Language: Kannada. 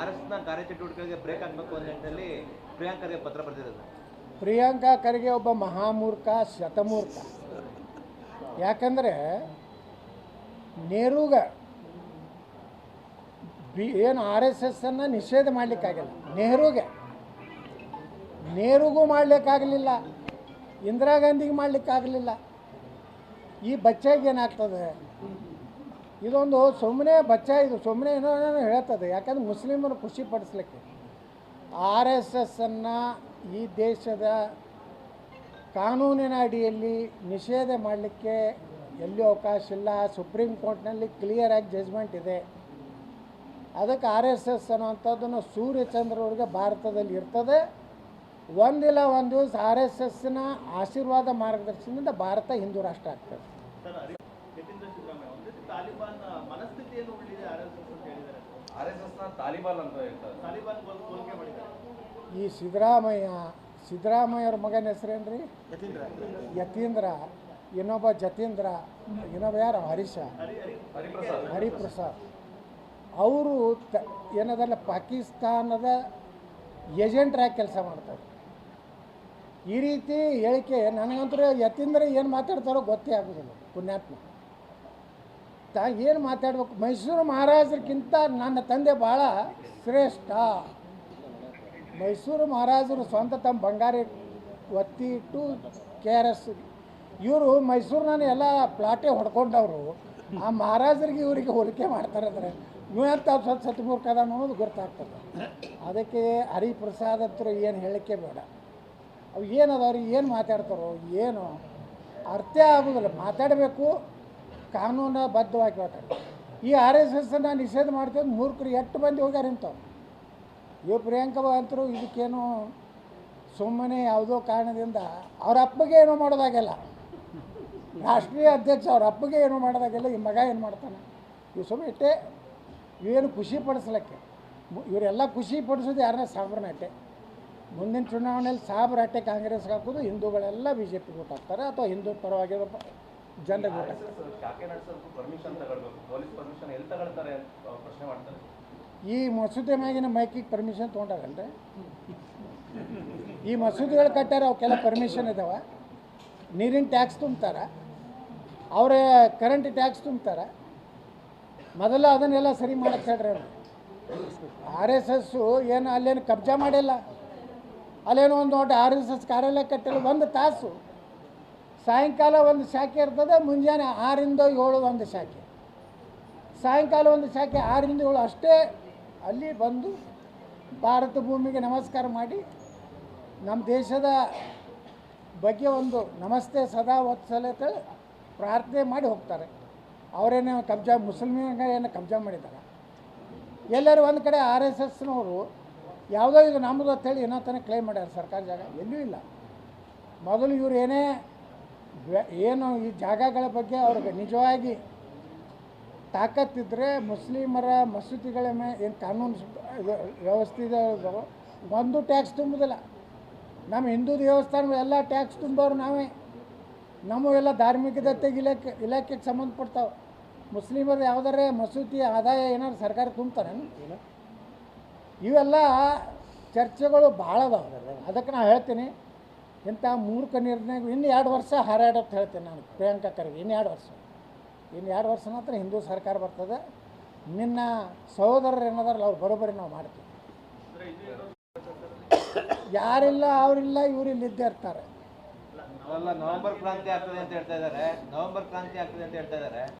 ಆರ್ ಕಾರ್ಯಚಟುವಟಿಕೆಗೆ ಬ್ರೇಕ್ ಆಗಬೇಕು ಅನ್ನೋ ನಿಟ್ಟಿನಲ್ಲಿ ಪ್ರಿಯಾಂಕರ್ಗೆ ಪತ್ರ ಬರೆದಿರೋದು. ಪ್ರಿಯಾಂಕಾ ಖರ್ಗೆ ಒಬ್ಬ ಮಹಾಮೂರ್ಖ, ಶತಮೂರ್ಖ. ಯಾಕಂದರೆ ನೆಹರೂಗ ಬಿ ಏನು ಆರ್ ಎಸ್ ಎಸ್ಸನ್ನು ನಿಷೇಧ ಮಾಡಲಿಕ್ಕಾಗಲ್ಲ. ನೆಹರುಗೆ. ನೆಹರುಗೂ ಮಾಡಲಿಕ್ಕಾಗಲಿಲ್ಲ. ಇಂದಿರಾ ಗಾಂಧಿಗೆ ಮಾಡಲಿಕ್ಕಾಗಲಿಲ್ಲ. ಈ ಬಚ್ಚೆಗೆ ಏನಾಗ್ತದೆ? ಇದೊಂದು ಸುಮ್ಮನೆ ಬಚ್ಚ, ಇದು ಸುಮ್ಮನೆ ಏನೋ ಏನೋ ಹೇಳ್ತದೆ. ಯಾಕಂದ್ರೆ ಮುಸ್ಲಿಮರು ಖುಷಿ ಪಡಿಸ್ಲಿಕ್ಕೆ. ಆರ್ ಎಸ್ ಎಸ್ಸನ್ನು ಈ ದೇಶದ ಕಾನೂನಿನ ಅಡಿಯಲ್ಲಿ ನಿಷೇಧ ಮಾಡಲಿಕ್ಕೆ ಎಲ್ಲಿ ಅವಕಾಶ ಇಲ್ಲ. ಸುಪ್ರೀಂ ಕೋರ್ಟ್ನಲ್ಲಿ ಕ್ಲಿಯರಾಗಿ ಜಜ್ಮೆಂಟ್ ಇದೆ. ಅದಕ್ಕೆ ಆರ್ ಎಸ್ ಎಸ್ ಅನ್ನುವಂಥದ್ದನ್ನು ಸೂರ್ಯಚಂದ್ರವ್ರಿಗೆ ಭಾರತದಲ್ಲಿ ಇರ್ತದೆ. ಒಂದಿಲ್ಲ ಒಂದು ದಿವಸ ಆರ್ ಎಸ್ ಎಸ್ನ ಆಶೀರ್ವಾದ ಮಾರ್ಗದರ್ಶನದಿಂದ ಭಾರತ ಹಿಂದೂ ರಾಷ್ಟ್ರ ಆಗ್ತದೆ ಯತೀಂದ್ರ ಸಿದ್ದರಾಮಯ್ಯ ಒಂದು ರೀತಿ ತಾಲಿಬಾನ್ ಮನಸ್ಥಿತಿಯನ್ನು ಉಳಿದಿದೆ ಆರ್ ಎಸ್ ಎಸ್ ಅಂತ ಹೇಳಿದ್ದಾರೆ. ಆರ್ ಎಸ್ ತಾಲಿಬಾನ್ ಅಂತ ಹೇಳ್ತಾರೆ. ತಾಲಿಬಾನ್ ಹೋಲಿಕೆ ಮಾಡಿದ್ದಾರೆ. ಈ ಸಿದ್ದರಾಮಯ್ಯ ಸಿದ್ದರಾಮಯ್ಯವ್ರ ಮಗನ ಹೆಸರೇನು ರೀ ಯತೀಂದ್ರ ಇನ್ನೊಬ್ಬ ಜತೀಂದ್ರ ಇನ್ನೊಬ್ಬ ಯಾರು? ಹರೀಶ. ಹರಿಪ್ರಸಾದ್. ಹರಿಪ್ರಸಾದ್. ಅವರು ತ ಏನದಲ್ಲ ಪಾಕಿಸ್ತಾನದ ಏಜೆಂಟ್ರಾಗಿ ಕೆಲಸ ಮಾಡ್ತಾರೆ. ಈ ರೀತಿ ಹೇಳಿಕೆ ನನಗಂತೂ ಯತೀಂದ್ರ ಏನು ಮಾತಾಡ್ತಾರೋ ಗೊತ್ತೇ ಆಗೋದಿಲ್ಲ ಪುಣ್ಯಾತ್ಮ. ತಾ ಏನು ಮಾತಾಡ್ಬೇಕು? ಮೈಸೂರು ಮಹಾರಾಜರಿಗಿಂತ ನನ್ನ ತಂದೆ ಭಾಳ ಶ್ರೇಷ್ಠ. ಮೈಸೂರು ಮಹಾರಾಜರು ಸ್ವಂತ ತಮ್ಮ ಬಂಗಾರ ಒತ್ತಿ ಇಟ್ಟು ಕೆ ಆರ್ ಎಸ್ ಇವರು ಮೈಸೂರಿನ ಎಲ್ಲ ಪ್ಲಾಟೇ ಹೊಡ್ಕೊಂಡವರು. ಆ ಮಹಾರಾಜರಿಗೆ ಇವರಿಗೆ ಹೋಲಿಕೆ ಮಾಡ್ತಾರೆ ಅಂದರೆ ಇವಂತ ಸ್ವಲ್ಪ ಅದ ಅನ್ನೋದು ಗೊತ್ತಾಗ್ತದೆ. ಅದಕ್ಕೆ ಹರಿಪ್ರಸಾದ್ ಹತ್ರ ಏನು ಹೇಳಕ್ಕೆ ಬೇಡ. ಅವು ಏನು ಅದಾವ್ರಿ? ಏನು ಮಾತಾಡ್ತಾರೋ? ಏನು? ಅರ್ಥ ಆಗೋದಿಲ್ಲ. ಮಾತಾಡಬೇಕು ಕಾನೂನು ಬದ್ಧವಾಗಿ ಹೇಳ್ತಾರೆ. ಈ ಆರ್ ಎಸ್ ಎಸ್ಸನ್ನು ನಿಷೇಧ ಮಾಡ್ತೇವೆ ಮೂರ್ಖರು, ಎಷ್ಟು ಮಂದಿ ಹೋಗ್ಯಾರ ಇಂಥವು ಇವ್ ಪ್ರಿಯಾಂಕಾ ಅಂತರು ಇದಕ್ಕೇನು ಸುಮ್ಮನೆ ಯಾವುದೋ ಕಾರಣದಿಂದ ಅವ್ರ ಅಪ್ಪಗೆ ಏನೂ ಮಾಡೋದಾಗೆಲ್ಲ. ರಾಷ್ಟ್ರೀಯ ಅಧ್ಯಕ್ಷ ಅವ್ರ ಅಪ್ಪಗೆ ಏನೋ ಮಾಡೋದಾಗೆಲ್ಲ, ಈ ಮಗ ಏನು ಮಾಡ್ತಾನೆ? ಇವು ಸುಮ್ಮನೆ ಇಟ್ಟೆ. ಇವೇನು ಖುಷಿ ಪಡಿಸ್ಲಿಕ್ಕೆ? ಇವರೆಲ್ಲ ಖುಷಿ ಪಡಿಸೋದು ಯಾರನ್ನ? ಸಾಬ್ರನ್ನ ಅಟ್ಟೆ. ಮುಂದಿನ ಚುನಾವಣೆಯಲ್ಲಿ ಸಾಬ್ರ ಅಟ್ಟೆ ಕಾಂಗ್ರೆಸ್ಗೆ ಹಾಕೋದು ಹಿಂದೂಗಳೆಲ್ಲ ಬಿ ಜೆ ಪಿ ಅಥವಾ ಹಿಂದೂ ಪರವಾಗಿರೋ ಜನರಿಗೆ ಓಟ್ ಹಾಕ್ತಾರೆ ಈ ಮಸೂದೆ ಮ್ಯಾಗಿನ ಮೈಕಿಗೆ ಪರ್ಮಿಷನ್ ತೊಗೊಂಡಾಗಲ್ರಿ? ಈ ಮಸೂದೆಗಳು ಕಟ್ಟಾರ ಅವಕ್ಕೆಲ್ಲ ಪರ್ಮಿಷನ್ ಇದಾವೆ. ನೀರಿನ ಟ್ಯಾಕ್ಸ್ ತುಂಬ್ತಾರ. ಅವರ ಕರೆಂಟ್ ಟ್ಯಾಕ್ಸ್ ತುಂಬ್ತಾರ. ಮೊದಲು ಅದನ್ನೆಲ್ಲ ಸರಿ ಮಾಡಕ್ಕೆ ಹೇಳ್ರಿ ಅವ್ರು. ಆರ್ ಎಸ್ ಎಸ್ಸು ಏನು ಅಲ್ಲೇನು ಕಬ್ಜಾ ಮಾಡಿಲ್ಲ. ಅಲ್ಲೇನೋ ಒಂದು ದೊಡ್ಡ ಆರ್ ಎಸ್ ಎಸ್ ಕಾರ್ಯಾಲಯ ಕಟ್ಟಿಲ್ಲ ಒಂದು ತಾಸು. ಸಾಯಂಕಾಲ ಒಂದು ಶಾಖೆ ಇರ್ತದೆ, ಮುಂಜಾನೆ ಆರಿಂದ ಏಳು ಒಂದು ಶಾಖೆ. ಸಾಯಂಕಾಲ ಒಂದು ಶಾಖೆ ಆರಿಂದ ಏಳು ಅಷ್ಟೇ ಅಲ್ಲಿ ಬಂದು ಭಾರತ ಭೂಮಿಗೆ ನಮಸ್ಕಾರ ಮಾಡಿ, ನಮ್ಮ ದೇಶದ ಬಗ್ಗೆ ಒಂದು ನಮಸ್ತೆ ಸದಾ ವತ್ಸಲತೆ ಪ್ರಾರ್ಥನೆ ಮಾಡಿ ಹೋಗ್ತಾರೆ. ಅವರೇನೇ ಕಬ್ಜಾ ಏನೋ ಕಬ್ಜಾ ಮಾಡಿದ್ದಾರೆ. ಎಲ್ಲರೂ ಒಂದು ಕಡೆ ಆರ್ ಎಸ್ ಎಸ್ನವರು ಯಾವುದೋ ಇದು ನಮ್ಮದು ಅಂತೇಳಿ ಏನೋ ತನಕ ಕ್ಲೈಮ್ ಮಾಡ್ಯಾರ ಸರ್ಕಾರ ಜಾಗ, ಎಲ್ಲೂ ಇಲ್ಲ. ಮೊದಲು ಇವ್ರು ಏನೇ ಏನು ಈ ಜಾಗಗಳ ಬಗ್ಗೆ ಅವ್ರಿಗೆ ನಿಜವಾಗಿ ತಾಕತ್ತಿದ್ರೆ ಮುಸ್ಲಿಮರ ಮಸೂತಿಗಳ ಮೇಲೆ ಏನು ಕಾನೂನು ವ್ಯವಸ್ಥೆ ಇದೆ ಒಂದು ಟ್ಯಾಕ್ಸ್ ತುಂಬುದಿಲ್ಲ. ನಮ್ಮ ಹಿಂದೂ ದೇವಸ್ಥಾನಗಳೆಲ್ಲ ಟ್ಯಾಕ್ಸ್ ತುಂಬೋರು ನಾವೇ. ನಮ್ಮವೆಲ್ಲ ಧಾರ್ಮಿಕ ದತ್ತೆಗೆ ಇಲಾಖೆ ಇಲಾಖೆಗೆ ಸಂಬಂಧಪಡ್ತಾವೆ. ಮುಸ್ಲಿಮರು ಯಾವ್ದಾರೆ ಮಸೂತಿ ಆದಾಯ ಏನಾದ್ರು ಸರ್ಕಾರ ತುಂಬ್ತಾರೆ ಇವೆಲ್ಲ ಚರ್ಚೆಗಳು ಭಾಳ ಅದಾವೆ. ಅದಕ್ಕೆ ನಾನು ಹೇಳ್ತೀನಿ. ಇಂಥ ಮೂರ್ಖ ನಿರ್ಣಯ ಇನ್ನು ಎರಡು ವರ್ಷ ಹಾರಾಡತ್ತೆ ಹೇಳ್ತೀನಿ ನಾನು, ಪ್ರಿಯಾಂಕಾ ಖರ್ಗೆ, ಇನ್ನು ಎರಡು ವರ್ಷ. ಇನ್ನು ಎರಡು ವರ್ಷ ಮಾತ್ರ ಹಿಂದೂ ಸರ್ಕಾರ ಬರ್ತದೆ. ನಿನ್ನ ಸಹೋದರರು ಏನಾದ್ರಲ್ಲ ಅವ್ರು ಬರೋಬ್ಬರಿ ನಾವು ಮಾಡ್ತೀವಿ. ಯಾರಿಲ್ಲ, ಅವರಿಲ್ಲ, ಇವರಿಲ್ಲ ಇದ್ದೇ ಇರ್ತಾರೆ. ನವೆಂಬರ್ ಕ್ರಾಂತಿ ಆಗ್ತದೆ ಅಂತ ಹೇಳ್ತಾ ಇದ್ದಾರೆ. ನವೆಂಬರ್ ಕ್ರಾಂತಿ ಆಗ್ತದೆ ಅಂತ ಹೇಳ್ತಾ ಇದ್ದಾರೆ.